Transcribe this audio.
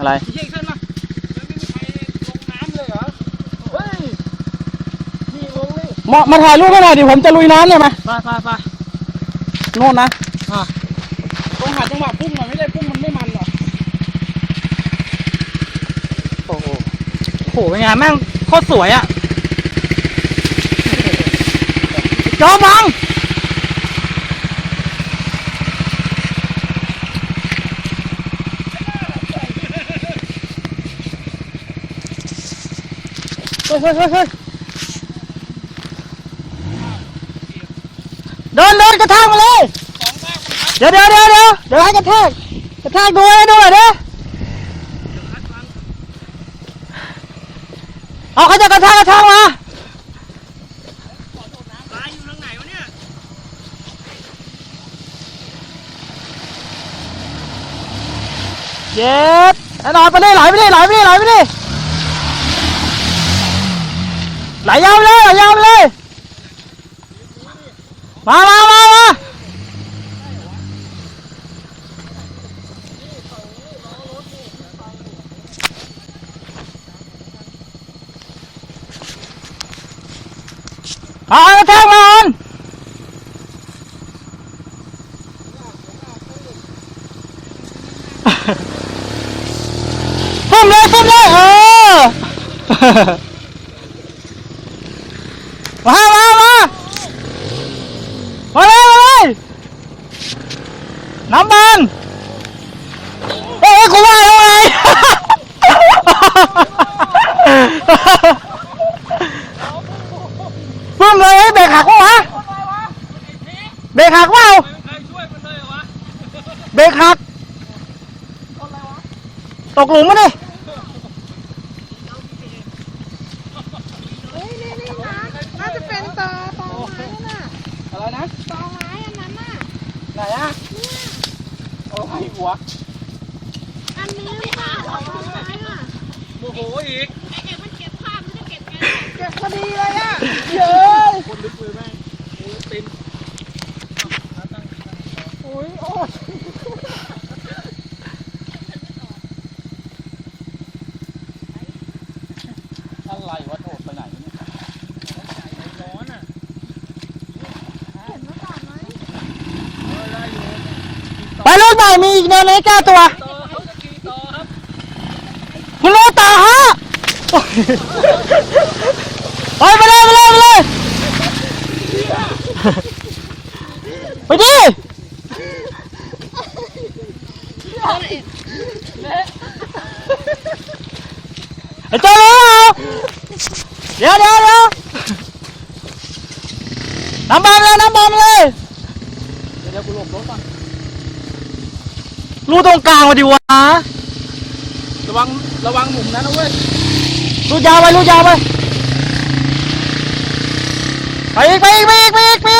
อะไรยิงขึ้นมาไม่มีใครลงน้ำเลยเหรอเฮ้ยนี่ลงนี่มามาถ่ายรูปให้หน่อยดิผมจะลุยน้ำเลยมาไปไปไปโน่นนะต้องหาจังหวะพุ่งหน่อยไม่ได้พุ่งมันไม่มันหรอกโอ้โหโอ้โหเป็นไงแม่งโคตรสวยอะจอบัง ฮ้ยเฮ้ยเฮ้ยเฮ้ยเดินเดินกระทางมาเลย เดี๋ยวเดี๋ยวเดี๋ยวเดี๋ยวเดี๋ยวให้กระแทกกระแทกดูให้ดูหน่อยเด้อเอาเขาจะกระแทกกระทางมาปลาอยู่ทางไหนวะเนี่ยเย็ดไอ้หน่อยไปดิไหลไปดิไหลไปดิไหลไปดิไหลยาวเลยไหลยาวเลย มามามามาเอาเอาแท่งมาอ่อนพุ่ มามามามาเลยมาเลยน้ำมันเอ้ยกูว่าแล้วไงปึ้มเลยเบรกหักวะเบรกหักเปล่าเบรกหักตกหลุมมาดิ เฮ้ยนี่นี่นะน่าจะเป็นตอตอไม้น่ะ อะไรนะ ตอไม้อันนั้นน่ะ ไหนอะโอ้ยหัวอันนี้ค่ะตอไม้น่ะโมโหอีกไอเอ็มมันเก็บภาพมันจะเก็บไงเก็บพอดีเลยอะเยอะคนลึกเลยแม่งโอ้เต็มอุ้ยโอ้ยอะไรวะโถไปไหนเนี่ยร้อนอะ เห็นมาก่อนไหม ไปรุ่นใหม่มีอีกแนวไหนแก้ตัวต่อเขาจะขี่ต่อครับคุณรู้ต่อฮะไปไปเลยไปเลยไปเลยไปดิไอ้เจ้าเลยเดี๋ยวเดี๋ยวเดี๋ยวน้ำบอมเลยน้ำบอมเลย เดี๋ยวเดี๋ยวกูหลบรถก่อนรูตรงกลางมาดิวะระวังระวังหมุมนั้นนะเว้ยรูยาวไปรูยาวไปไปอีกไปอีกไปอีกไปอีกไปอีก